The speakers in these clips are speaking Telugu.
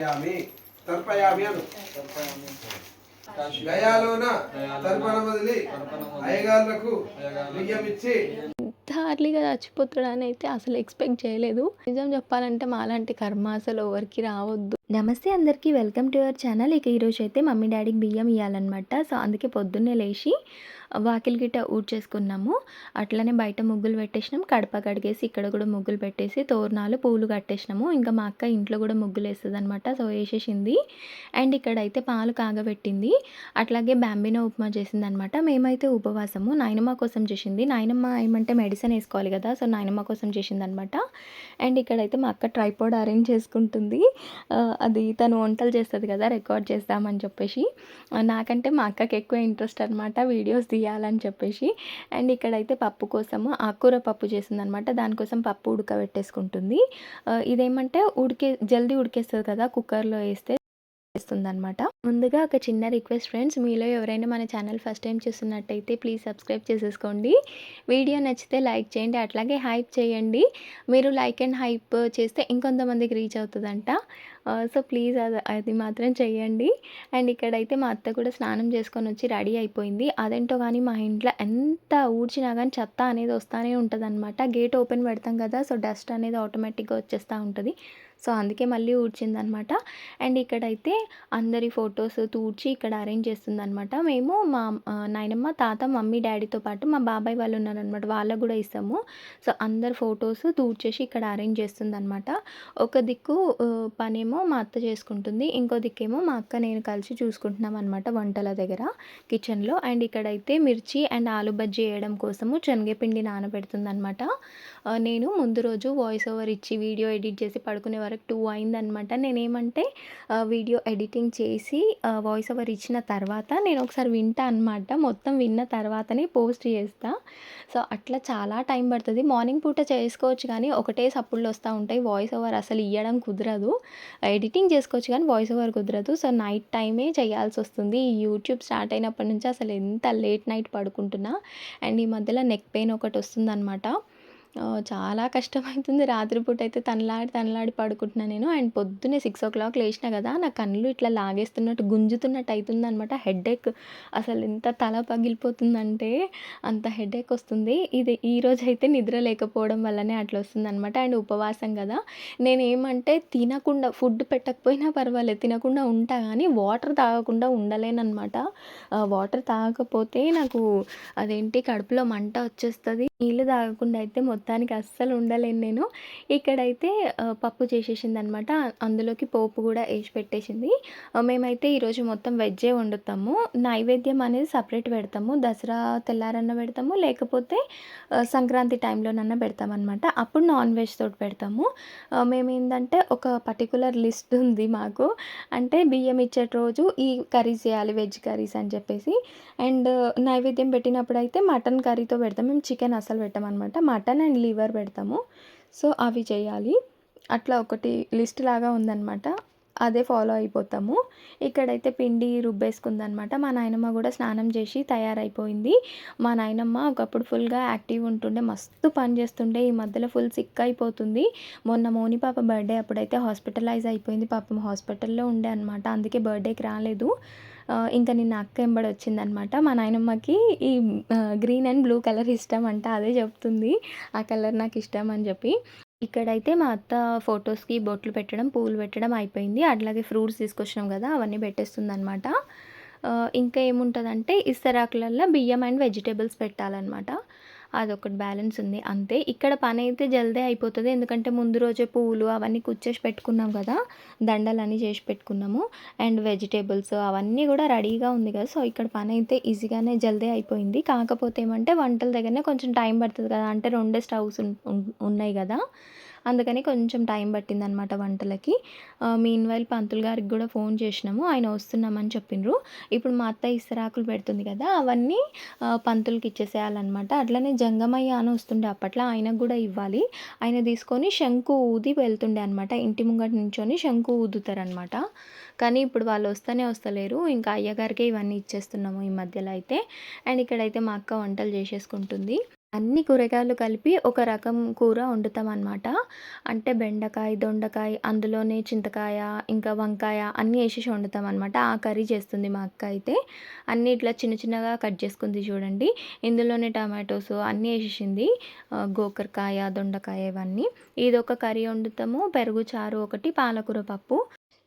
యామి తర్పయామి అను. గయాలోన తర్పణ వదిలి అయ్యగారులకు బియ్యం ఇచ్చి ఇంత అర్లీగా చచ్చిపోతాడు అని అయితే అసలు ఎక్స్పెక్ట్ చేయలేదు. నిజం చెప్పాలంటే మాలాంటి కర్మ అసలు ఎవరికి రావద్దు. నమస్తే అందరికీ వెల్కమ్ టు అవర్ ఛానల్ ఇక ఈరోజు అయితే మమ్మీ డాడీకి బియ్యం ఇవ్వాలన్నమాట సో అందుకే పొద్దున్నే లేచి వాకిలి గిట్ట ఊడ్చేసుకున్నాము. అట్లనే బయట ముగ్గులు పెట్టేసినాం. కడప కడిగేసి ఇక్కడ కూడా ముగ్గులు పెట్టేసి తోరణాలు పూలు కట్టేసినాము. ఇంకా మా అక్క ఇంట్లో కూడా ముగ్గులు వేస్తుంది అనమాట సో వేసేసింది. అండ్ ఇక్కడైతే పాలు కాగబెట్టింది. అట్లాగే బ్యాంబినో ఉప్మా చేసింది అనమాట మేమైతే ఉపవాసము. నాయనమ్మ కోసం చేసింది. నాయనమ్మ ఏమంటే మెడిసిన్ వేసుకోవాలి కదా సో నాయనమ్మ కోసం చేసింది అనమాట అండ్ ఇక్కడైతే మా అక్క ట్రైపోడ్ అరేంజ్ చేసుకుంటుంది. అది తను వంటలు చేస్తుంది కదా రికార్డ్ చేద్దామని చెప్పేసి. నాకంటే మా అక్కకి ఎక్కువ ఇంట్రెస్ట్ అనమాట వీడియోస్ తీయాలని చెప్పేసి అండ్ ఇక్కడైతే పప్పు కోసము ఆకుకూర పప్పు చేసిందనమాట. దానికోసం పప్పు ఉడకబెట్టేసుకుంటుంది. ఇదేమంటే ఉడికే జల్దీ ఉడికేస్తుంది కదా కుక్కర్లో వేస్తే వస్తుందన్నమాట. ముందుగా ఒక చిన్న రిక్వెస్ట్ ఫ్రెండ్స్ మీలో ఎవరైనా మన ఛానల్ ఫస్ట్ టైం చూస్తున్నట్టయితే ప్లీజ్ సబ్స్క్రైబ్ చేసేసుకోండి. వీడియో నచ్చితే లైక్ చేయండి అట్లాగే హైప్ చేయండి. మీరు లైక్ అండ్ హైప్ చేస్తే ఇంకొంతమందికి రీచ్ అవుతుందంట. సో ప్లీజ్ అది అది మాత్రం చేయండి. అండ్ ఇక్కడైతే మా అత్త కూడా స్నానం చేసుకొని వచ్చి రెడీ అయిపోయింది. అదేంటో కానీ మా ఇంట్లో ఎంత ఊడ్చినా కానీ చెత్త అనేది వస్తూనే ఉంటుంది గేట్ ఓపెన్ పెడతాం కదా సో డస్ట్ అనేది ఆటోమేటిక్గా వచ్చేస్తూ ఉంటుంది. సో అందుకే మళ్ళీ ఊడ్చిందనమాట. అండ్ ఇక్కడైతే అందరి ఫొటోస్ తూడ్చి ఇక్కడ అరేంజ్ చేస్తుందనమాట. మేము మా నాయనమ్మ తాత మమ్మీ డాడీతో పాటు మా బాబాయ్ వాళ్ళు ఉన్నారనమాట. వాళ్ళకు కూడా ఇస్తాము. సో అందరు ఫొటోస్ తూడ్చేసి ఇక్కడ అరేంజ్ చేస్తుందనమాట. ఒక దిక్కు పనేమో మా అత్త చేసుకుంటుంది. ఇంకో దిక్కేమో మా అక్క నేను కలిసి చూసుకుంటున్నాం అనమాట వంటల దగ్గర కిచెన్లో. అండ్ ఇక్కడైతే మిర్చి అండ్ ఆలు బజ్జీ వేయడం కోసము శనగపిండి నానబెడుతుందనమాట. నేను ముందు రోజు వాయిస్ ఓవర్ ఇచ్చి వీడియో ఎడిట్ చేసి పడుకునే వరకు టూ అయిందనమాట. నేనేమంటే వీడియో ఎడిటింగ్ చేసి వాయిస్ ఓవర్ ఇచ్చిన తర్వాత నేను ఒకసారి వింటా అనమాట. మొత్తం విన్న తర్వాతనే పోస్ట్ చేస్తా. సో అట్లా చాలా టైం పడుతుంది. మార్నింగ్ పూట చేసుకోవచ్చు కానీ ఒకటే సప్పుళ్ళు వస్తూ ఉంటాయి. వాయిస్ ఓవర్ అసలు ఇవ్వడం కుదరదు. ఎడిటింగ్ చేసుకోవచ్చు కానీ వాయిస్ ఓవర్ కుదరదు. సో నైట్ టైమే చేయాల్సి వస్తుంది. ఈ యూట్యూబ్ స్టార్ట్ అయినప్పటి నుంచి అసలు ఎంత లేట్ నైట్ పడుకుంటున్నా. అండ్ ఈ మధ్యలో నెక్ పెయిన్ ఒకటి వస్తుందన్నమాట అనమాట చాలా కష్టమవుతుంది రాత్రిపూట అయితే తనలాడి తనలాడి పడుకుంటున్నాను నేను. అండ్ పొద్దున్నే సిక్స్ ఓ క్లాక్ లేచిన కదా నా కళ్ళు ఇట్లా లాగేస్తున్నట్టు గుంజుతున్నట్టు అవుతుంది అనమాట హెడేక్ అసలు ఎంత తల పగిలిపోతుందంటే అంత హెడేక్ వస్తుంది. ఇది ఈ రోజు అయితే నిద్ర లేకపోవడం వల్లనే అట్లా వస్తుంది అనమాట అండ్ ఉపవాసం కదా. నేను ఏమంటే తినకుండా ఫుడ్ పెట్టకపోయినా పర్వాలేదు. తినకుండా ఉంటా కానీ వాటర్ తాగకుండా ఉండలేనమాట వాటర్ తాగకపోతే నాకు అదేంటి కడుపులో మంట వచ్చేస్తుంది. నీళ్ళు తాగకుండా అయితే మొత్తానికి అస్సలు ఉండలేను నేను. ఇక్కడైతే పప్పు చేసేసింది అనమాట అందులోకి పోపు కూడా వేసి పెట్టేసింది. మేమైతే ఈరోజు మొత్తం వెజ్జే వండుతాము. నైవేద్యం అనేది సపరేట్ పెడతాము. దసరా తెల్లారన్న పెడతాము. లేకపోతే సంక్రాంతి టైంలోనన్నా పెడతాం అనమాట అప్పుడు నాన్ వెజ్ తోటి పెడతాము. మేము ఏంటంటే ఒక పర్టికులర్ లిస్ట్ ఉంది మాకు. అంటే బియ్యం ఇచ్చే రోజు ఈ కర్రీస్ చేయాలి వెజ్ కర్రీస్ అని చెప్పేసి. అండ్ నైవేద్యం పెట్టినప్పుడు అయితే మటన్ కర్రీతో పెడతాం. మేము చికెన్ అసలు పెట్టామన్నమాట. మటన్ అండ్ లివర్ పెడతాము. సో అవి చేయాలి. అట్లా ఒకటి లిస్ట్ లాగా ఉందన్నమాట. అదే ఫాలో అయిపోతాము. ఇక్కడైతే పిండి రుబ్బేసుకుందనమాట మా నాయనమ్మ కూడా స్నానం చేసి తయారైపోయింది. మా నాయనమ్మ ఒకప్పుడు ఫుల్గా యాక్టివ్ ఉంటుండే మస్తు పని చేస్తుండే. ఈ మధ్యలో ఫుల్ సిక్ అయిపోతుంది. మొన్న మోని పాప బర్త్డే అప్పుడైతే హాస్పిటలైజ్ అయిపోయింది. పాపం హాస్పిటల్లో ఉండే అనమాట అందుకే బర్త్డేకి రాలేదు. ఇంకా నిన్న అక్క ఎంబడి వచ్చిందనమాట. మా నాయనమ్మకి ఈ గ్రీన్ అండ్ బ్లూ కలర్ ఇష్టం అంట అదే చెప్తుంది. ఆ కలర్ నాకు ఇష్టం అని చెప్పి. ఇక్కడైతే మా అత్త ఫొటోస్కి బొట్లు పెట్టడం పూలు పెట్టడం అయిపోయింది. అట్లాగే ఫ్రూట్స్ తీసుకొచ్చినాం కదా అవన్నీ పెట్టేస్తుంది అనమాట ఇంకా ఏముంటుందంటే ఇస్తరాకులల్లో బియ్యం అండ్ వెజిటేబుల్స్ పెట్టాలన్నమాట అదొకటి బ్యాలెన్స్ ఉంది. అంతే. ఇక్కడ పని అయితే జల్దే అయిపోతుంది. ఎందుకంటే ముందు రోజే పువ్వులు అవన్నీ కుచ్చేసి పెట్టుకున్నాం కదా. దండలన్నీ చేసి పెట్టుకున్నాము. అండ్ వెజిటేబుల్స్ అవన్నీ కూడా రెడీగా ఉంది కదా. సో ఇక్కడ పని అయితే ఈజీగానే జల్దే అయిపోయింది. కాకపోతే ఏమంటే వంటల దగ్గరనే కొంచెం టైం పడుతుంది కదా. అంటే రెండే స్టవ్స్ ఉన్నాయి కదా. అందుకని కొంచెం టైం పట్టింది అనమాట వంటలకి. మీన్ వైల్ పంతులు గారికి కూడా ఫోన్ చేసినాము. ఆయన వస్తున్నామని చెప్పిండ్రు ఇప్పుడు మా అత్త ఇస్తరాకులు పెడుతుంది కదా అవన్నీ పంతులకి ఇచ్చేసేయాలన్నమాట అట్లనే జంగమయ్య అని వస్తుండే అప్పట్లో ఆయనకు కూడా ఇవ్వాలి. ఆయన తీసుకొని శంకు ఊది వెళ్తుండే అనమాట. ఇంటి ముంగట నుంచొని శంకు ఊదుతారనమాట. కానీ ఇప్పుడు వాళ్ళు వస్తూనే వస్తలేరు. ఇంకా అయ్యగారికే ఇవన్నీ ఇచ్చేస్తున్నాము ఈ మధ్యలో అయితే. అండ్ ఇక్కడైతే మా అక్క వంటలు చేసేసుకుంటుంది. అన్ని కూరగాయలు కలిపి ఒక రకం కూర వండుతాం అనమాట అంటే బెండకాయ దొండకాయ అందులోనే చింతకాయ ఇంకా వంకాయ అన్నీ వేసేసి వండుతాం అనమాట ఆ కర్రీ చేస్తుంది మా అక్క అయితే. అన్నీ ఇట్లా చిన్న చిన్నగా కట్ చేసుకుంది చూడండి. ఇందులోనే టమాటోస్ అన్నీ వేసేసింది. గోకరకాయ దొండకాయ ఇవన్నీ. ఇది ఒక కర్రీ వండుతాము. పెరుగు చారు ఒకటి పాలకూర పప్పు.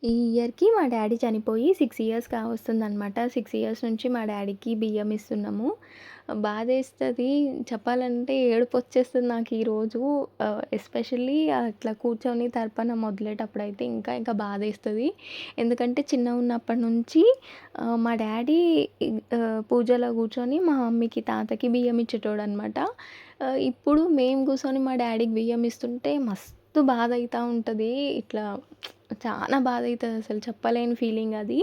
ఈ ఇయర్కి మా డాడీ చనిపోయి సిక్స్ ఇయర్స్ కావస్తుందన్నమాట సిక్స్ ఇయర్స్ నుంచి మా డాడీకి బియ్యం ఇస్తున్నాము. బాధ వేస్తుంది చెప్పాలంటే ఏడుపు వచ్చేస్తుంది నాకు ఈరోజు ఎస్పెషల్లీ అట్లా కూర్చొని తర్పణ మొదలేటప్పుడు అయితే ఇంకా ఇంకా బాధ వేస్తుంది ఎందుకంటే చిన్న ఉన్నప్పటి నుంచి మా డాడీ పూజలో కూర్చొని మా మమ్మీకి తాతకి బియ్యం ఇచ్చేటోడు అనమాట ఇప్పుడు మేము కూర్చొని మా డాడీకి బియ్యం ఇస్తుంటే మస్తు బాధ అవుతూ ఉంటుంది. ఇట్లా చాలా బాధ అవుతుంది అసలు చెప్పలేని ఫీలింగ్ అది.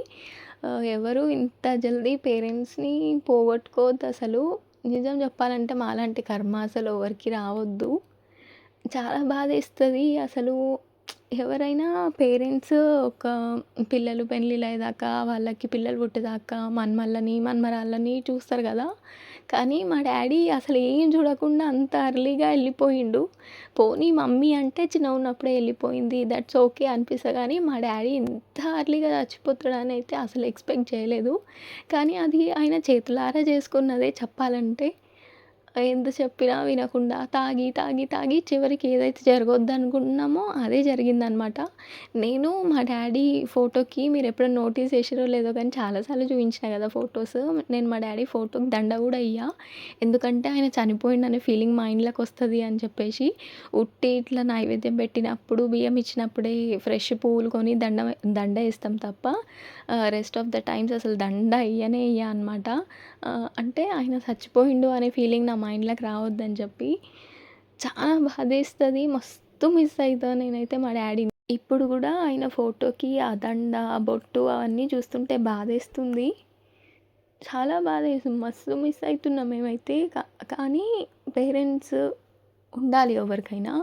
ఎవరు ఇంత జల్దీ పేరెంట్స్ని పోగొట్టుకోవద్దు అసలు. నిజం చెప్పాలంటే మాలాంటి కర్మ అసలు ఎవరికి రావద్దు. చాలా బాధేస్తుంది అసలు. ఎవరైనా పేరెంట్స్ ఒక పిల్లలు పెళ్ళిళ్ళు అయ్యేదాకా వాళ్ళకి పిల్లలు పుట్టేదాకా మన్మళ్ళని మన్మరాళ్ళని చూస్తారు కదా. కానీ మా డాడీ అసలు ఏం చూడకుండా అంత అర్లీగా వెళ్ళిపోయిండు. పోనీ మమ్మీ అంటే చిన్న ఉన్నప్పుడే వెళ్ళిపోయింది దట్స్ ఓకే అనిపిస్తుంది కానీ మా డాడీ ఇంత అర్లీగా చచ్చిపోతాడని అయితే అసలు ఎక్స్పెక్ట్ చేయలేదు. కానీ అది ఆయన చేతులారా చేసుకున్నదే చెప్పాలంటే ఎంత చెప్పినా వినకుండా తాగి తాగి తాగి చివరికి ఏదైతే జరగొద్దు అనుకున్నామో అదే జరిగిందనమాట. నేను మా డాడీ ఫోటోకి మీరు ఎప్పుడైనా నోటీస్ చేసారో లేదో కానీ చాలాసార్లు చూపించిన కదా ఫొటోస్. నేను మా డాడీ ఫోటోకి దండ కూడా అయ్యా ఎందుకంటే ఆయన చనిపోయిందనే ఫీలింగ్ మైండ్లోకి వస్తుంది అని చెప్పేసి ఉట్టి ఇట్లా నైవేద్యం పెట్టినప్పుడు బియ్యం ఇచ్చినప్పుడే ఫ్రెష్ పువ్వులు కొని దండ దండ వేస్తాం తప్ప రెస్ట్ ఆఫ్ ద టైమ్స్ అసలు దండ ఇయ్యనే ఇయ్య అనమాట అంటే ఆయన చచ్చిపోయిండు అనే ఫీలింగ్ నా మైండ్లోకి రావద్దని చెప్పి చాలా బాధేస్తుంది. మస్తు మిస్ అవుతా నేనైతే మా డాడీని ఇప్పుడు కూడా ఆయన ఫోటోకి ఆ దండ ఆ బొట్టు అవన్నీ చూస్తుంటే బాధేస్తుంది. చాలా బాధేస్తుంది. మస్తు మిస్ అవుతున్నాం మేమైతే. కా- కానీ పేరెంట్స్ ఉండాలి ఎవరికైనా.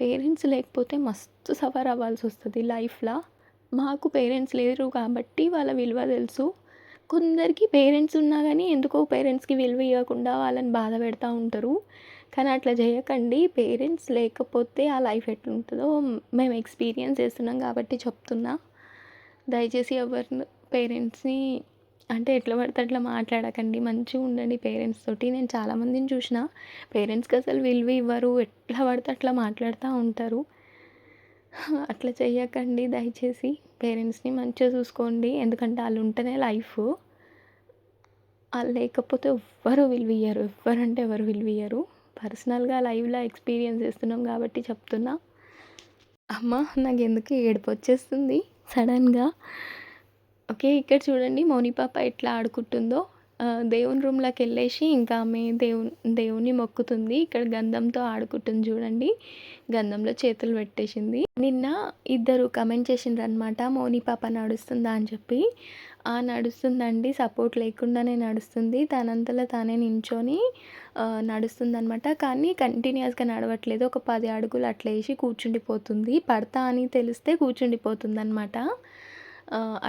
పేరెంట్స్ లేకపోతే మస్తు సఫర్ అవ్వాల్సి వస్తుంది లైఫ్లో మాకు పేరెంట్స్ లేరు కాబట్టి వాళ్ళ విలువ తెలుసు. కొందరికి పేరెంట్స్ ఉన్నా కానీ ఎందుకో పేరెంట్స్కి విలువ ఇవ్వకుండా వాళ్ళని బాధ పెడతా ఉంటారు. కానీ అట్లా చేయకండి. పేరెంట్స్ లేకపోతే ఆ లైఫ్ ఎట్లుంటుందో మేము ఎక్స్పీరియన్స్ చేస్తున్నాం కాబట్టి చెప్తున్నా. దయచేసి ఎవరిని పేరెంట్స్ని అంటే ఎట్లా పడితే అట్లా మాట్లాడకండి. మంచిగా ఉండండి పేరెంట్స్ తోటి. నేను చాలామందిని చూసిన పేరెంట్స్కి అసలు విలువ ఇవ్వరు. ఎట్లా పడితే అట్లా మాట్లాడుతూ ఉంటారు. అట్లా చేయకండి దయచేసి. పేరెంట్స్ని మంచిగా చూసుకోండి. ఎందుకంటే వాళ్ళు ఉంటేనే లైఫ్. వాళ్ళు లేకపోతే ఎవ్వరు విలువ ఇయ్యరు. ఎవ్వరంటే ఎవరు విలువ ఇయ్యరు. పర్సనల్గా లైవ్లో ఎక్స్పీరియన్స్ చేస్తున్నాం కాబట్టి చెప్తున్నా. అమ్మ నాకు ఎందుకు ఏడుపు వచ్చేస్తుంది? సడన్గా. ఓకే ఇక్కడ చూడండి. మౌని పాప ఎట్లా ఆడుకుంటుందో. దేవుని రూమ్లోకి వెళ్ళేసి ఇంకా ఆమె దేవుని దేవుని మొక్కుతుంది. ఇక్కడ గంధంతో ఆడుకుంటుంది చూడండి. గంధంలో చేతులు పెట్టేసింది. నిన్న ఇద్దరు కమెంట్ చేసిండ్రు అనమాట మోని పాప నడుస్తుందా? అని చెప్పి. ఆ నడుస్తుందండి సపోర్ట్ లేకుండానే నడుస్తుంది. తనంతలో తానే నించొని నడుస్తుంది అనమాట కానీ కంటిన్యూస్గా నడవట్లేదు. ఒక పది అడుగులు అట్లా వేసి కూర్చుండిపోతుంది. పడతా అని తెలిస్తే కూర్చుండిపోతుంది అనమాట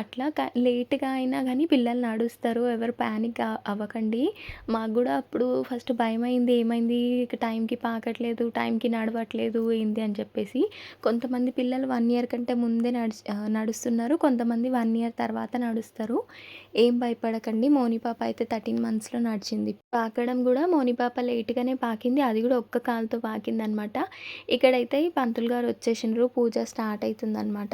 అట్లా లేట్గా అయినా కానీ పిల్లలు నడుస్తారు ఎవరు ప్యానిక్ అవ్వకండి. మాకు కూడా అప్పుడు ఫస్ట్ భయం అయింది ఏమైంది టైంకి పాకట్లేదు. టైంకి నడవట్లేదు. ఏంది అని చెప్పేసి కొంతమంది పిల్లలు వన్ ఇయర్ కంటే ముందే నడుచు నడుస్తున్నారు. కొంతమంది వన్ ఇయర్ తర్వాత నడుస్తారు. ఏం భయపడకండి. మోనిపాప అయితే థర్టీన్ మంత్స్లో నడిచింది. పాకడం కూడా మోనిపాప లేట్గానే పాకింది. అది కూడా ఒక్క కాలుతో పాకింది అనమాట ఇక్కడైతే పంతులు గారు వచ్చేసినారు. పూజ స్టార్ట్ అవుతుందన్నమాట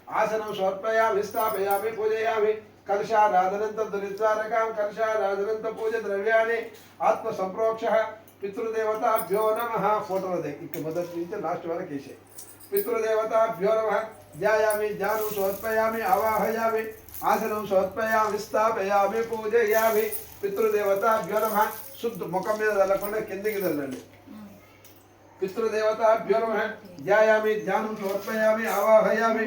ఆసనం సమర్పయామి స్థాపయామి పూజయామి కలుషారాధనంత దురిద్వారకాం కలుషారాధనంత పూజ ద్రవ్యాన్ని ఆత్మ సంప్రోక్ష పితృదేవతాభ్యో నమ ఫోటోలో దిగు ఇక్కడ మొదటి నుంచి లాస్ట్ వరకు వేసే పితృదేవతాభ్యో నమ ధ్యాయామి ధ్యానం సమర్పయామి అవాహయామి ఆసనం సమర్పయామి స్థాపయామి పూజయామి పితృదేవతాభ్యో నమ శుద్ధ ముఖం మీద చల్లకుండా కిందికి చల్లండి పితృదేవతాభ్యో నమః ధ్యాయామి ధ్యానం సమర్పయామి ఆవాహయామి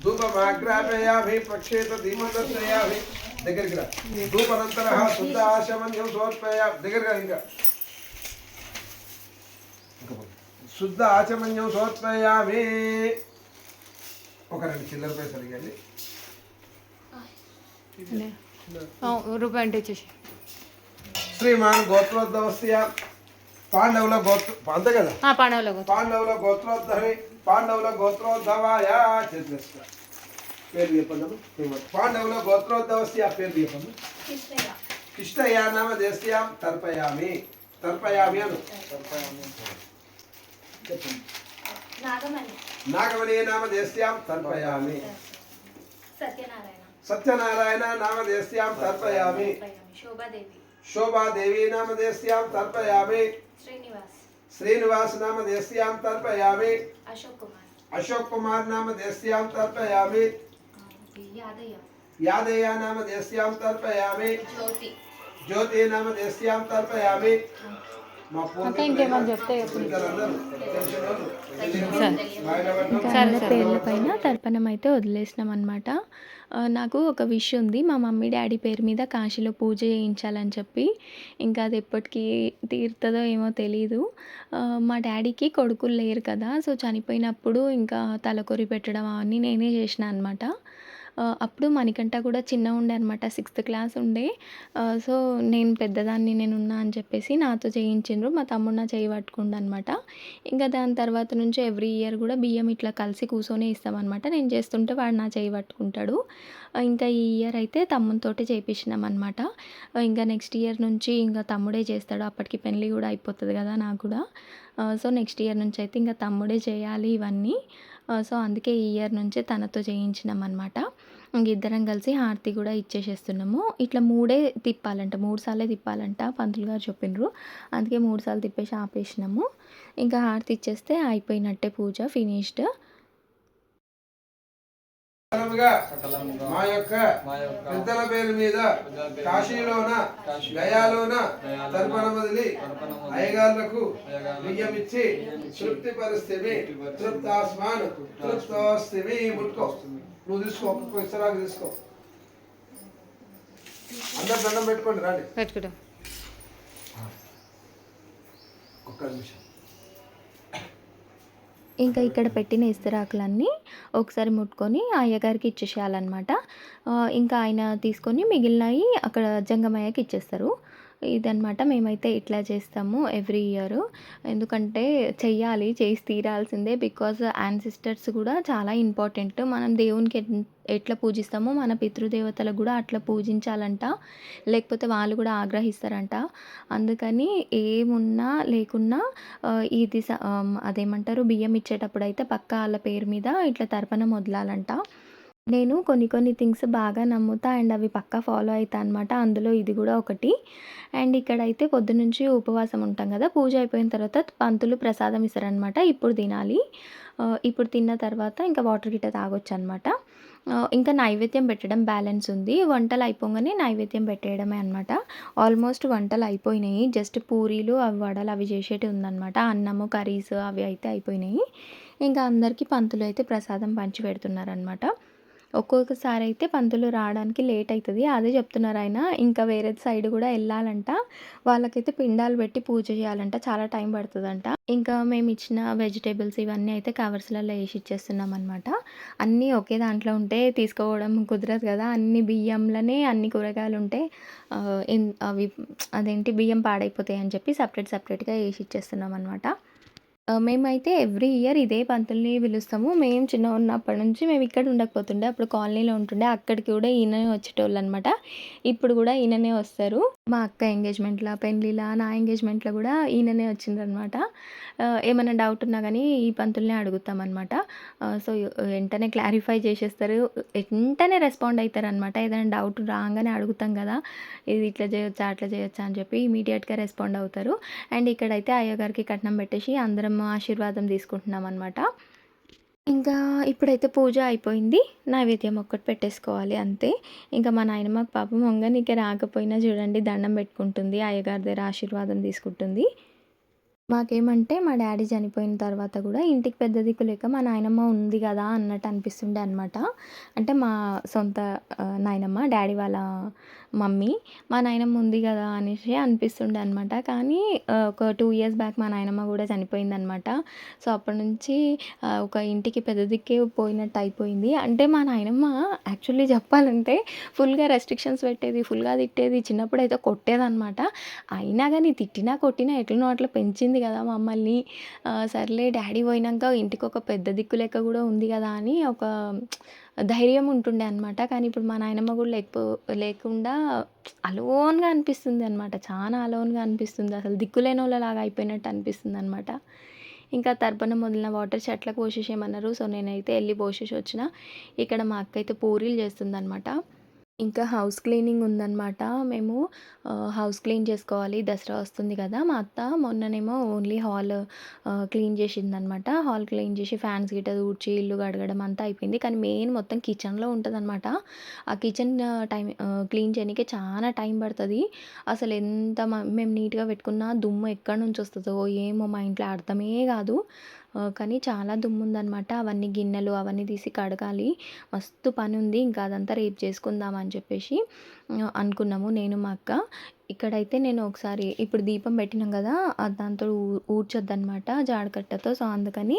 ధూపమాగ్రాపయామి అక్కడ చూసుకోండి చూసుకోండి చూసుకోండి ధూపమాగ్రాపయామి ప్రక్షేత ధీమదర్శయామి దగ్గరికి రా ధూపనంతర శుద్ధ ఆశమన్యం సమర్పయా దగ్గరగా ఇంకా ఇంకా పో. శుద్ధ ఆచమన్యం సమర్పయామి ఒక రెండు చిల్లర పైసలు ఇవ్వండి రూపాయి అంటే ఇచ్చేసి శ్రీమాన్ గోత్రోద్భవస్య పాండవుల గోత్ర అంతే కదా పాండవుల పాండవుల గోత్రోద్భవి పాండవుల గోత్రోద్భవాయ చేతులేస్తా పేరు చెప్పండి. పాండవుల గోత్రోద్భవస్య పేరు చెప్పండి. కృష్ణయ్య నామ దేశ్యాం తర్పయామి. తర్పయామి అను. చెప్పండి నాగమణి నామ దేశ్యాం తర్పయామి. సత్యనారాయణ. సత్యనారాయణ నామ దేశ్యాం తర్పయామి. శోభాదేవి. శోభాదేవి నామ దేశ్యాం తర్పయామి. శ్రీనివాస్. శ్రీనివాస్ నామ దేశ్యాం తర్పయామి అశోక్ కుమార్ అశోక్ కుమార్ నామ దేశ్యాం తర్పయామి యాదయ్య యాదయ్య నామ దేశ్యాం తర్పయామి జ్యోతి జ్యోతి నామ దేశ్యాం తర్పయామి మా అక్క ఇంకేమని చెప్తే చెప్పు. చాలా పేర్ల పైన తర్పణం అయితే వదిలేసినాం అనమాట నాకు ఒక విష్ ఉంది. మా మమ్మీ డాడీ పేరు మీద కాశీలో పూజ చేయించాలని చెప్పి. ఇంకా అది ఎప్పటికీ తీరుతుందో ఏమో తెలీదు. మా డాడీకి కొడుకులు లేరు కదా సో చనిపోయినప్పుడు ఇంకా తలకొరి పెట్టడం అవన్నీ నేనే చేసిన అనమాట అప్పుడు మణికంఠ కూడా చిన్న ఉండే అనమాట సిక్స్త్ క్లాస్ ఉండే. సో నేను పెద్దదాన్ని నేను ఉన్నా అని చెప్పేసి నాతో చేయించిండ్రు మా తమ్ముడు నా చేయి పట్టుకుండా అనమాట ఇంకా దాని తర్వాత నుంచి ఎవ్రీ ఇయర్ కూడా బియ్యం ఇట్లా కలిసి కూర్చొని ఇస్తామన్నమాట నేను చేస్తుంటే వాడు నా చేయి పట్టుకుంటాడు. ఇంకా ఈ ఇయర్ అయితే తమ్మునితోటి చేయించినాం అనమాట ఇంకా నెక్స్ట్ ఇయర్ నుంచి ఇంకా తమ్ముడే చేస్తాడు. అప్పటికి పెళ్ళి కూడా అయిపోతుంది కదా నాకు కూడా. సో నెక్స్ట్ ఇయర్ నుంచి అయితే ఇంకా తమ్ముడే చేయాలి ఇవన్నీ. సో అందుకే ఈ ఇయర్ నుంచే తనతో చేయించినాం అనమాట ఇంక ఇద్దరం కలిసి హారతి కూడా ఇచ్చేసేస్తున్నాము. ఇట్లా మూడే తిప్పాలంట. మూడు సార్లే తిప్పాలంట పంతులు గారు చెప్పిండ్రు అందుకే మూడు సార్లు తిప్పేసి ఆపేసినాము. ఇంకా హారతి ఇచ్చేస్తే అయిపోయినట్టే పూజ ఫినిష్డ్ మా యొక్క పెద్దల పేరు మీద కాశీలోన గయాలోన తర్పణ వదిలి అయ్యగారులకు బియ్యం ఇచ్చి తృప్తి పరిస్థితి తృప్తాస్మాన్ తృప్తోస్తిమి ముట్టుకో. నువ్వు తీసుకో ఒక్కొక్క ఇసరాకు తీసుకో. అందరు దండం పెట్టుకోండి రండి. పెట్టుకుంటాం. ఒక్క నిమిషం. ఇంకా ఇక్కడ పెట్టిన ఇస్తరాకులన్నీ ఒకసారి ముట్టుకొని అయ్యగారికి ఇచ్చేసేయాలన్నమాట. ఇంకా ఆయన తీసుకొని మిగిలినవి అక్కడ జంగమయ్యకి ఇచ్చేస్తారు. ఇదనమాట మేమైతే ఇట్లా చేస్తాము ఎవ్రీ ఇయర్. ఎందుకంటే చెయ్యాలి చేసి తీరాల్సిందే బికాజ్ యాన్సిస్టర్స్ కూడా చాలా ఇంపార్టెంట్ మనం దేవునికి ఎట్లా పూజిస్తామో మన పితృదేవతలకు కూడా అట్లా పూజించాలంట. లేకపోతే వాళ్ళు కూడా ఆగ్రహిస్తారంట. అందుకని ఏమున్నా లేకున్నా ఇది స- అదేమంటారు బియ్యం ఇచ్చేటప్పుడు అయితే పక్క వాళ్ళ పేరు మీద ఇట్లా తర్పణం వదలాలంట. నేను కొన్ని కొన్ని థింగ్స్ బాగా నమ్ముతా అండ్ అవి పక్కా ఫాలో అవుతా అనమాట అందులో ఇది కూడా ఒకటి. అండ్ ఇక్కడైతే పొద్దునుంచి ఉపవాసం ఉంటాం కదా పూజ అయిపోయిన తర్వాత పంతులు ప్రసాదం ఇస్తారనమాట ఇప్పుడు తినాలి. ఇప్పుడు తిన్న తర్వాత ఇంకా వాటర్ గిట్ట తాగొచ్చు అనమాట ఇంకా నైవేద్యం పెట్టడం బ్యాలెన్స్ ఉంది. వంటలు అయిపోగానే నైవేద్యం పెట్టేయడమే అనమాట ఆల్మోస్ట్ వంటలు అయిపోయినాయి. జస్ట్ పూరీలు అవి వడలు అవి చేసేటి ఉందన్నమాట. అన్నము కర్రీస్ అవి అయితే అయిపోయినాయి. ఇంకా అందరికీ పంతులు అయితే ప్రసాదం పంచి పెడుతున్నారనమాట ఒక్కొక్కసారి అయితే పంతులు రావడానికి లేట్ అవుతుంది అదే చెప్తున్నారు ఆయన. ఇంకా వేరే సైడ్ కూడా వెళ్ళాలంట వాళ్ళకైతే పిండాలు పెట్టి పూజ చేయాలంట. చాలా టైం పడుతుందంట. ఇంకా మేము ఇచ్చిన వెజిటేబుల్స్ ఇవన్నీ అయితే కవర్స్లలో వేసి ఇచ్చేస్తున్నాం అనమాట అన్నీ ఒకే దాంట్లో ఉంటే తీసుకోవడం కుదరదు కదా. అన్ని బియ్యంలోనే అన్ని కూరగాయలు ఉంటే అవి అదేంటి బియ్యం పాడైపోతాయి అని చెప్పి సపరేట్ సపరేట్గా వేసి ఇచ్చేస్తున్నాం అనమాట మేమైతే ఎవ్రీ ఇయర్ ఇదే పంతుల్ని పిలుస్తాము. మేము చిన్న ఉన్నప్పటి నుంచి మేము ఇక్కడ ఉండకపోతుండే. అప్పుడు కాలనీలో ఉంటుండే. అక్కడికి కూడా ఈయననే వచ్చేటోళ్ళు అనమాట ఇప్పుడు కూడా ఈయననే వస్తారు. మా అక్క ఎంగేజ్మెంట్లో పెళ్ళిలా నా ఎంగేజ్మెంట్లో కూడా ఈయననే వచ్చిందనమాట ఏమైనా డౌట్ ఉన్నా కానీ ఈ పంతుల్ని అడుగుతామన్నమాట సో వెంటనే క్లారిఫై చేసేస్తారు. వెంటనే రెస్పాండ్ అవుతారు అనమాట ఏదైనా డౌట్ రాగానే అడుగుతాం కదా. ఇది ఇట్లా చేయొచ్చా అట్లా చేయొచ్చా అని చెప్పి ఇమీడియట్గా రెస్పాండ్ అవుతారు. అండ్ ఇక్కడైతే అయ్యగారికి కట్నం పెట్టేసి అందరం ఆశీర్వాదం తీసుకుంటున్నాం అనమాట ఇంకా ఇప్పుడైతే పూజ అయిపోయింది. నైవేద్యం ఒక్కటి పెట్టేసుకోవాలి అంతే. ఇంకా మా నాయనమ్మకి పాపం వంగనీకే రాకపోయినా చూడండి దండం పెట్టుకుంటుంది. అయ్యగారి దగ్గర ఆశీర్వాదం తీసుకుంటుంది. మాకేమంటే మా డాడీ చనిపోయిన తర్వాత కూడా ఇంటికి పెద్ద దిక్కు లేక మా నాయనమ్మ ఉంది కదా అన్నట్టు అనిపిస్తుండే అనమాట అంటే మా సొంత నాయనమ్మ డాడీ వాళ్ళ మమ్మీ మా నాయనమ్మ ఉంది కదా అనేసి అనిపిస్తుండే అనమాట కానీ ఒక టూ ఇయర్స్ బ్యాక్ మా నాయనమ్మ కూడా చనిపోయింది అనమాట సో అప్పటి నుంచి ఒక ఇంటికి పెద్ద దిక్కే పోయినట్టు అయిపోయింది. అంటే మా నాయనమ్మ యాక్చువల్లీ చెప్పాలంటే ఫుల్గా రెస్ట్రిక్షన్స్ పెట్టేది ఫుల్గా తిట్టేది చిన్నప్పుడు అయితే కొట్టేదనమాట అయినా కానీ తిట్టినా కొట్టినా ఎట్లనో అట్లా పెంచింది కదా మమ్మల్ని. సర్లే డాడీ పోయినాక ఇంటికి ఒక పెద్ద దిక్కు లెక్క కూడా ఉంది కదా అని ఒక ధైర్యం ఉంటుండే అనమాట కానీ ఇప్పుడు మా నాయనమ్మ కూడా లేకపో లేకుండా అలోన్గా అనిపిస్తుంది అనమాట చాలా అలోన్గా అనిపిస్తుంది. అసలు దిక్కులేని వాళ్ళలాగా అయిపోయినట్టు అనిపిస్తుంది అనమాట ఇంకా తర్పణం మొదలైన వాటర్ చెట్లకు పోసేసేయమన్నారు. సో నేనైతే వెళ్ళి పోసేసి వచ్చిన. ఇక్కడ మా అక్క అయితే పూరీలు చేస్తుందనమాట ఇంకా హౌస్ క్లీనింగ్ ఉందన్నమాట. మేము హౌస్ క్లీన్ చేసుకోవాలి. దసరా వస్తుంది కదా మా అత్త మొన్ననేమో ఓన్లీ హాల్ క్లీన్ చేసిందనమాట హాల్ క్లీన్ చేసి ఫ్యాన్స్ గిట్ట ఊడ్చి ఇల్లు కడగడం అంతా అయిపోయింది. కానీ మెయిన్ మొత్తం కిచెన్లో ఉంటుందన్నమాట. ఆ కిచెన్ టైం క్లీన్ చేయడానికి చాలా టైం పడుతుంది. అసలు ఎంత మేము నీట్గా పెట్టుకున్నా దుమ్ము ఎక్కడి నుంచి వస్తుందో ఏమో మా ఇంట్లో అర్థమే కాదు. కానీ చాలా దుమ్ము ఉందన్నమాట అవన్నీ గిన్నెలు అవన్నీ తీసి కడగాలి. మస్తు పని ఉంది ఇంకా అదంతా రేపు చేసుకుందాం అని చెప్పేసి అనుకున్నాము నేను మా అక్క. ఇక్కడైతే నేను ఒకసారి ఇప్పుడు దీపం పెట్టినాం కదా అది దాంతో ఊడ్చొద్దు అనమాట జాడకట్టతో. సో అందుకని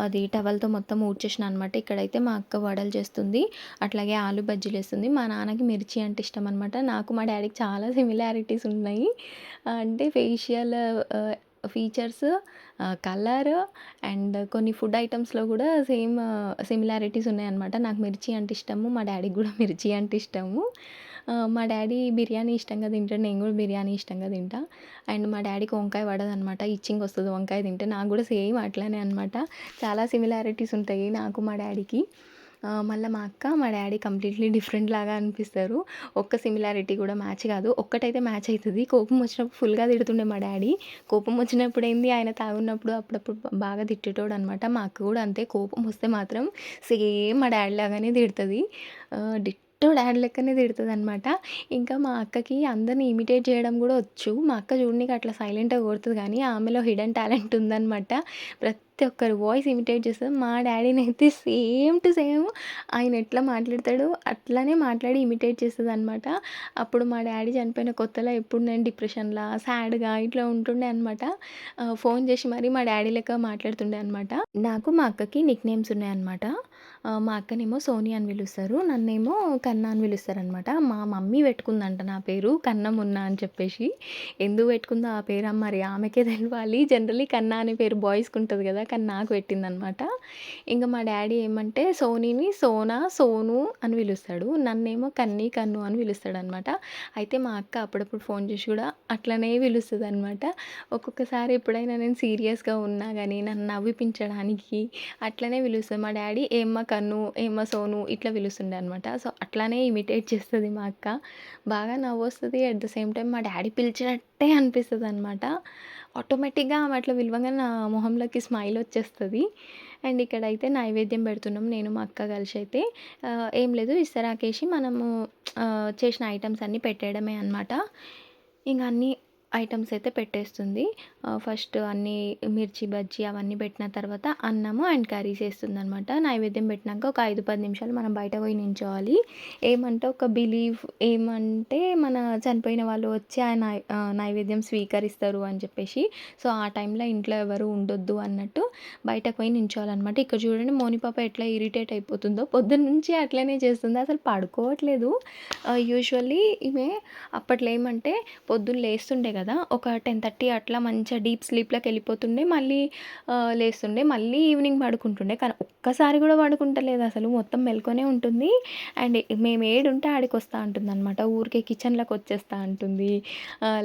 అది టవల్తో మొత్తం ఊడ్చేసిన అనమాట ఇక్కడైతే మా అక్క వడలు చేస్తుంది. అట్లాగే ఆలు బజ్జీలు వేస్తుంది మా నాన్నకి మిర్చి అంటే ఇష్టం అనమాట నాకు మా డాడీకి చాలా సిమిలారిటీస్ ఉన్నాయి. అంటే ఫేషియల్ ఫీచర్స్ కలర్ అండ్ కొన్ని ఫుడ్ ఐటమ్స్లో కూడా సేమ్ సిమిలారిటీస్ ఉన్నాయన్నమాట నాకు మిర్చి అంటే ఇష్టము మా డాడీకి కూడా మిర్చి అంటే ఇష్టము. మా డాడీ బిర్యానీ ఇష్టంగా తింటాడు నేను కూడా బిర్యానీ ఇష్టంగా తింటా. అండ్ మా డాడీకి వంకాయ పడదనమాట ఇచ్చింగ్ వస్తుంది వంకాయ తింటే. నాకు కూడా సేమ్ అట్లానే అనమాట చాలా సిమిలారిటీస్ ఉంటాయి నాకు మా డాడీకి మళ్ళీ మా అక్క మా డాడీ కంప్లీట్లీ డిఫరెంట్ లాగా అనిపిస్తారు. ఒక్క సిమిలారిటీ కూడా మ్యాచ్ కాదు. ఒక్కటైతే మ్యాచ్ అవుతుంది కోపం వచ్చినప్పుడు ఫుల్గా తిడుతుండే మా డాడీ. కోపం వచ్చినప్పుడు ఏంది? ఆయన తాగున్నప్పుడు అప్పుడప్పుడు బాగా తిట్టేటోడు అనమాట మా అక్క కూడా అంతే. కోపం వస్తే మాత్రం సేమ్ మా డాడీ లాగానే తిడుతుంది. మొత్తం డాడీ లెక్కనే తిడుతుంది అనమాట ఇంకా మా అక్కకి అందరిని ఇమిటేట్ చేయడం కూడా వచ్చు. మా అక్క చూడనీకి అట్లా సైలెంట్గా కొడుతుంది కానీ ఆమెలో హిడెన్ టాలెంట్ ఉందన్నమాట. ప్రతి ఒక్కరు వాయిస్ ఇమిటేట్ చేస్తారు మా డాడీని అయితే సేమ్ టు సేమ్ ఆయన ఎట్లా మాట్లాడతాడు అట్లానే మాట్లాడి ఇమిటేట్ చేస్తుంది అనమాట అప్పుడు మా డాడీ చనిపోయిన కొత్తలో ఎప్పుడు నేను డిప్రెషన్లా సాడ్గా ఇట్లా ఉంటుండే అనమాట ఫోన్ చేసి మరీ మా డాడీ లెక్క మాట్లాడుతుండే అనమాట నాకు మా అక్కకి నిక్ నేమ్స్ ఉన్నాయన్నమాట. మా అక్కనేమో సోని అని పిలుస్తారు. నన్నేమో కన్నా అని పిలుస్తారు అనమాట మా మమ్మీ పెట్టుకుందంట నా పేరు కన్నం ఉన్నా అని చెప్పేసి. ఎందుకు పెట్టుకుందో ఆ పేరు మరి ఆమెకే తెలియాలి జనరలీ కన్నా అనే పేరు బాయ్స్కి ఉంటుంది కదా కానీ నాకు పెట్టిందనమాట. ఇంకా మా డాడీ ఏమంటే సోనీని సోనా సోను అని పిలుస్తాడు. నన్నేమో కన్నీ కన్ను అని పిలుస్తాడు అనమాట అయితే మా అక్క అప్పుడప్పుడు ఫోన్ చేసి కూడా అట్లనే పిలుస్తుంది అనమాట ఒక్కొక్కసారి ఎప్పుడైనా నేను సీరియస్గా ఉన్నా కానీ నన్ను నవ్విపించడానికి అట్లనే పిలుస్తుంది. మా డాడీ ఏమ్మా కన్ను ఏమ సోను ఇట్లా పిలుస్తుండే అనమాట సో అట్లానే ఇమిటేట్ చేస్తుంది మా అక్క. బాగా నవ్వు వస్తుంది అట్ ద సేమ్ టైం మా డాడీ పిలిచినట్టే అనిపిస్తుంది అనమాట ఆటోమేటిక్గా ఆమె అట్లా విలువగా నా మొహంలోకి స్మైల్ వచ్చేస్తుంది. అండ్ ఇక్కడైతే నైవేద్యం పెడుతున్నాం నేను మా అక్క కలిసి అయితే. ఏం లేదు ఇస్తరాకేసి మనము చేసిన ఐటమ్స్ అన్నీ పెట్టేయడమే అనమాట ఇంకా అన్నీ ఐటమ్స్ అయితే పెట్టేస్తుంది. ఫస్ట్ అన్నీ మిర్చి బజ్జీ అవన్నీ పెట్టిన తర్వాత అన్నము అండ్ కర్రీస్ వేస్తుంది అనమాట నైవేద్యం పెట్టినాక ఒక ఐదు పది నిమిషాలు మనం బయట పోయి నించోవాలి. ఏమంటే ఒక బిలీవ్ ఏమంటే మన చనిపోయిన వాళ్ళు వచ్చి ఆ నైవేద్యం స్వీకరిస్తారు అని చెప్పేసి. సో ఆ టైంలో ఇంట్లో ఎవరు ఉండొద్దు అన్నట్టు బయటకు పోయి నించోవాలన్నమాట. ఇక్కడ చూడండి మోనిపాప ఎట్లా ఇరిటేట్ అయిపోతుందో. పొద్దున్న నుంచి అట్లనే చేస్తుంది. అసలు పడుకోవట్లేదు. యూజువల్లీ ఇవే అప్పట్లో ఏమంటే పొద్దున్న లేస్తుండే కదా. కదా ఒక టెన్ థర్టీ అట్లా మంచిగా డీప్ స్లీప్లోకి వెళ్ళిపోతుండే మళ్ళీ లేస్తుండే మళ్ళీ ఈవినింగ్ పడుకుంటుండే. కానీ ఒక్కసారి కూడా పడుకుంటలేదు అసలు మొత్తం మెల్కొనే ఉంటుంది. అండ్ మేము ఏడుంటే ఆడికి వస్తూ ఉంటుంది అనమాట ఊరికే కిచెన్లోకి వచ్చేస్తూ ఉంటుంది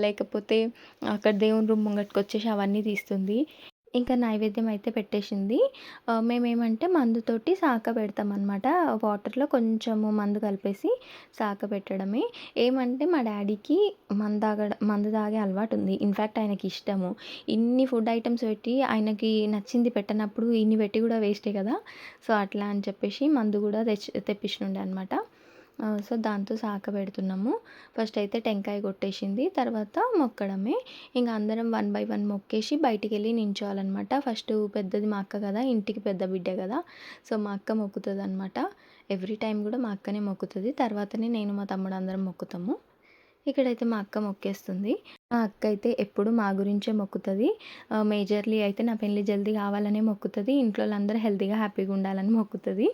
లేకపోతే అక్కడ దేవుని రూమ్ ముంగట్కి వచ్చేసి అవన్నీ తీస్తుంది. ఇంకా నైవేద్యం అయితే పెట్టేసింది. మేమేమంటే మందుతోటి సాక పెడతామన్నమాట. వాటర్లో కొంచెము మందు కలిపేసి సాక పెట్టడమే. ఏమంటే మా డాడీకి మందు తాగడం మందు తాగే అలవాటు ఉంది ఇన్ఫ్యాక్ట్ ఆయనకి ఇష్టము. ఇన్ని ఫుడ్ ఐటమ్స్ పెట్టి ఆయనకి నచ్చింది పెట్టనప్పుడు ఇన్ని పెట్టి కూడా వేస్టే కదా. సో అట్లా అని చెప్పేసి మందు కూడా తెచ్చి తెప్పించుండే అనమాట సో దాంతో సాక పెడుతున్నాము. ఫస్ట్ అయితే టెంకాయ కొట్టేసింది తర్వాత మొక్కడమే. ఇంకా అందరం వన్ బై వన్ మొక్కేసి బయటికి వెళ్ళి నించోవాలన్నమాట. ఫస్ట్ పెద్దది మా అక్క కదా ఇంటికి పెద్ద బిడ్డ కదా. సో మా అక్క మొక్కుతుంది అనమాట ఎవ్రీ టైం కూడా మా అక్కనే మొక్కుతుంది. తర్వాతనే నేను మా తమ్ముడు అందరం మొక్కుతాము. ఇక్కడైతే మా అక్క మొక్కేస్తుంది. మా అక్క అయితే ఎప్పుడు మా గురించే మొక్కుతుంది. మేజర్లీ అయితే నా పెళ్ళి జల్దీ కావాలనే మొక్కుతుంది. ఇంట్లో వాళ్ళందరూ హెల్తీగా హ్యాపీగా ఉండాలని మొక్కుతుంది.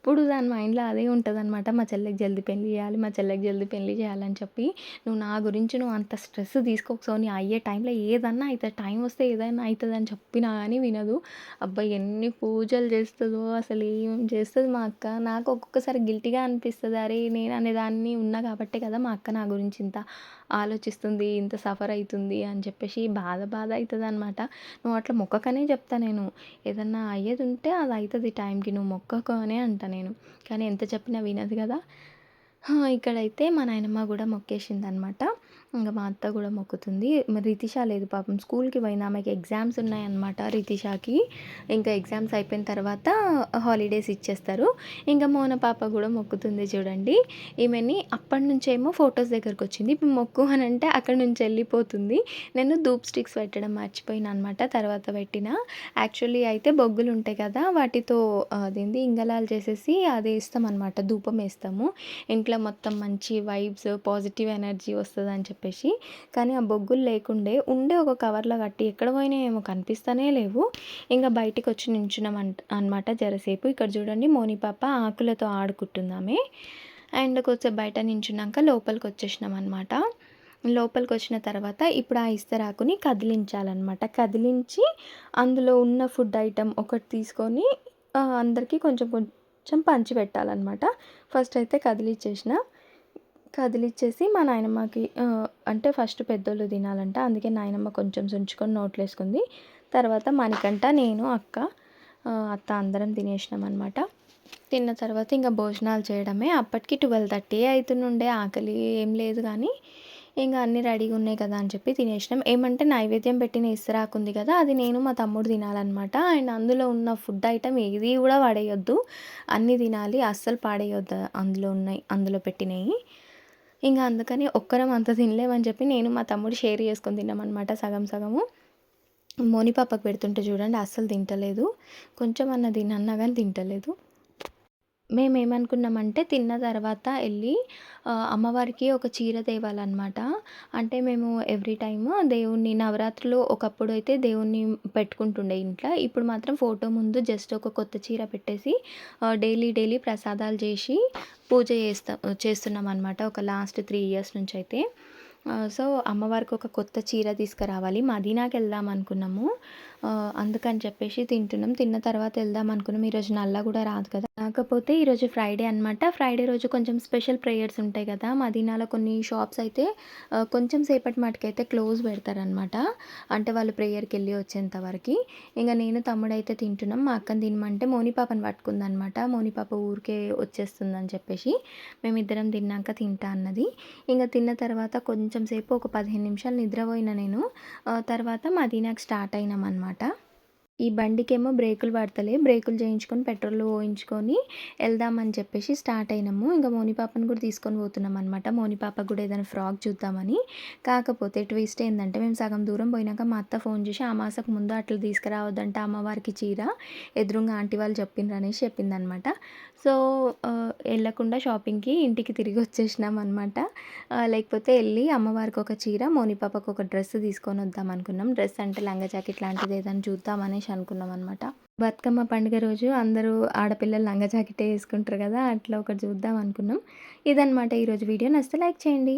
ఎప్పుడు దాని మైండ్లో అదే ఉంటుంది అనమాట మా చెల్లెకి జల్దీ పెళ్ళి చేయాలి మా చెల్లెకి జల్దీ పెళ్ళి చేయాలని చెప్పి నువ్వు నా గురించి నువ్వు అంత స్ట్రెస్ తీసుకోకసో నీ అయ్యే టైంలో ఏదన్నా అవుతుంది టైం వస్తే ఏదైనా అవుతుంది అని చెప్పినా కానీ వినదు. అబ్బాయి ఎన్ని పూజలు చేస్తుందో అసలు ఏం చేస్తుంది మా అక్క? నాకు ఒక్కొక్కసారి గిల్టీగా అనిపిస్తుంది. అరే నేను అనేదాన్ని ఉన్నా కాబట్టే కదా మా అక్క నా గురించి ఇంత ఆలోచిస్తుంది ఇంత సఫర్ అవుతుంది అని చెప్పేసి బాధ బాధ అవుతుంది అనమాట నువ్వు అట్లా మొక్కకనే చెప్తా నేను. ఏదన్నా అయ్యేది ఉంటే అది అవుతుంది టైంకి నువ్వు మొక్కకనే అంట నేను. కానీ ఎంత చెప్పినా వినదు కదా. ఇక్కడైతే మా నాయనమ్మ కూడా మొక్కేసింది అనమాట ఇంకా మా అత్త కూడా మొక్కుతుంది. మరి రితిష లేదు పాపం. స్కూల్కి పోయింది. ఆమెకి ఎగ్జామ్స్ ఉన్నాయన్నమాట రితిషాకి. ఇంకా ఎగ్జామ్స్ అయిపోయిన తర్వాత హాలిడేస్ ఇచ్చేస్తారు. ఇంకా మోన పాప కూడా మొక్కుతుంది చూడండి. ఈమెని అప్పటి నుంచేమో ఫొటోస్ దగ్గరకు వచ్చింది. ఇప్పుడు మొక్కు అని అంటే అక్కడ నుంచి వెళ్ళిపోతుంది. నేను ధూప్ స్టిక్స్ పెట్టడం మర్చిపోయినా అనమాట తర్వాత పెట్టిన. యాక్చువల్లీ అయితే బొగ్గులు ఉంటాయి కదా వాటితో అదేంది ఇంగలాలు చేసేసి అది వేస్తామన్నమాట ధూపం వేస్తాము. ఇంట్లో మొత్తం మంచి వైబ్స్ పాజిటివ్ ఎనర్జీ వస్తుంది అని చెప్పేసి కానీ ఆ బొగ్గులు లేకుండే ఉండే ఒక కవర్లో కట్టి ఎక్కడ పోయినా ఏమో కనిపిస్తూనే లేవు. ఇంకా బయటికి వచ్చి నించున్నాం అనమాట జరసేపు. ఇక్కడ చూడండి మోని పాప ఆకులతో ఆడుకుంటుందామే. అండ్ కొంచెం బయట నించున్నాక లోపలికి వచ్చేసినాం అనమాట లోపలికి వచ్చిన తర్వాత ఇప్పుడు ఆ ఇస్తరాకుని కదిలించాలన్నమాట. కదిలించి అందులో ఉన్న ఫుడ్ ఐటమ్ ఒకటి తీసుకొని అందరికీ కొంచెం కొంచెం పంచి పెట్టాలన్నమాట ఫస్ట్ అయితే కదిలిచ్చేసిన. కదిలిచ్చేసి మా నాయనమ్మకి అంటే ఫస్ట్ పెద్దోళ్ళు తినాలంట. అందుకే నాయనమ్మ కొంచెం సుంచుకొని నోట్లు వేసుకుంది తర్వాత మనకంట నేను అక్క అత్త అందరం తినేసినాం అనమాట తిన్న తర్వాత ఇంకా భోజనాలు చేయడమే. అప్పటికి ట్వెల్వ్ థర్టీ అవుతుండే ఆకలి ఏం లేదు కానీ ఇంకా అన్నీ రెడీగా ఉన్నాయి కదా అని చెప్పి తినేసినాం. ఏమంటే నైవేద్యం పెట్టిన ఇస్తరాకు ఉంది కదా అది నేను మా తమ్ముడు తినాలన్నమాట. అండ్ అందులో ఉన్న ఫుడ్ ఐటమ్ ఏది కూడా పడేయొద్దు అన్నీ తినాలి అస్సలు పాడేయొద్దు అందులో ఉన్నాయి అందులో పెట్టినవి. ఇంకా అందుకని ఒక్కరం అంత తినలేమని చెప్పి నేను మా తమ్ముడు షేర్ చేసుకొని తిన్నామన్నమాట సగం సగము. మోని పాపకు పెడుతుంటే చూడండి అస్సలు తింటలేదు. కొంచెం అన్న తినన్నా కానీ తింటలేదు. మేము ఏమనుకున్నామంటే తిన్న తర్వాత వెళ్ళి అమ్మవారికి ఒక చీర తేవాలన్నమాట. అంటే మేము ఎవ్రీ టైమ్ దేవుణ్ణి నవరాత్రులు ఒకప్పుడు అయితే దేవుణ్ణి పెట్టుకుంటుండే ఇంట్లో. ఇప్పుడు మాత్రం ఫోటో ముందు జస్ట్ ఒక కొత్త చీర పెట్టేసి డైలీ డైలీ ప్రసాదాలు చేసి పూజ చేస్తాం చేస్తున్నాం అనమాట ఒక లాస్ట్ త్రీ ఇయర్స్ నుంచి అయితే సో అమ్మవారికి ఒక కొత్త చీర తీసుకురావాలి. మదీనాకి వెళ్దాం అనుకున్నాము. అందుకని చెప్పేసి తింటున్నాం. తిన్న తర్వాత వెళ్దాం అనుకున్నాం. ఈరోజు నల్ల కూడా రాదు కదా. కాకపోతే ఈరోజు ఫ్రైడే అనమాట ఫ్రైడే రోజు కొంచెం స్పెషల్ ప్రేయర్స్ ఉంటాయి కదా. మదీనాలో కొన్ని షాప్స్ అయితే కొంచెం సేపటి మటుకైతే క్లోజ్ పెడతారనమాట అంటే వాళ్ళు ప్రేయర్కి వెళ్ళి వచ్చేంత వరకు. ఇంకా నేను తమ్ముడైతే తింటున్నాం. మా అక్కని తినమంటే మోనిపాపని పట్టుకుందనమాట మోనిపాప ఊరికే వచ్చేస్తుందని చెప్పేసి మేమిద్దరం తిన్నాక తింటా అన్నది. ఇంకా తిన్న తర్వాత కొంచెం సేపు ఒక పదిహేను నిమిషాలు నిద్రపోయిన నేను. తర్వాత మదీనాకి స్టార్ట్ అయినాం అనమాట ఈ బండికేమో బ్రేకులు పడతలే. బ్రేకులు చేయించుకొని పెట్రోల్ పోయించుకొని వెళ్దామని చెప్పేసి స్టార్ట్ అయినాము. ఇంకా మోనిపాపను కూడా తీసుకొని పోతున్నాం అనమాట మోనిపాపకు కూడా ఏదైనా ఫ్రాక్ చూద్దామని. కాకపోతే ట్విస్ట్ ఏంటంటే మేము సగం దూరం పోయినాక మా అత్త ఫోన్ చేసి ఆ మాసకు ముందు అట్లా తీసుకురావద్దంటే అమ్మవారికి చీర. ఎదురుగా ఆంటీ వాళ్ళు చెప్పిండ్రు అనేసి చెప్పిందనమాట సో వెళ్ళకుండా షాపింగ్కి ఇంటికి తిరిగి వచ్చేసినాం అనమాట లేకపోతే వెళ్ళి అమ్మవారికి ఒక చీర మోనిపాపకు ఒక డ్రెస్ తీసుకొని వద్దాం అనుకున్నాం. డ్రెస్ అంటే లంగా జాకెట్ లాంటిది ఏదైనా చూద్దామనేసి అనుకున్నాం అనమాట బతుకమ్మ పండుగ రోజు అందరూ ఆడపిల్లలు లంగా జాకెటే వేసుకుంటారు కదా అట్లా ఒకటి చూద్దాం అనుకున్నాం. ఇదనమాట ఈరోజు వీడియో. నచ్చితే లైక్ చేయండి.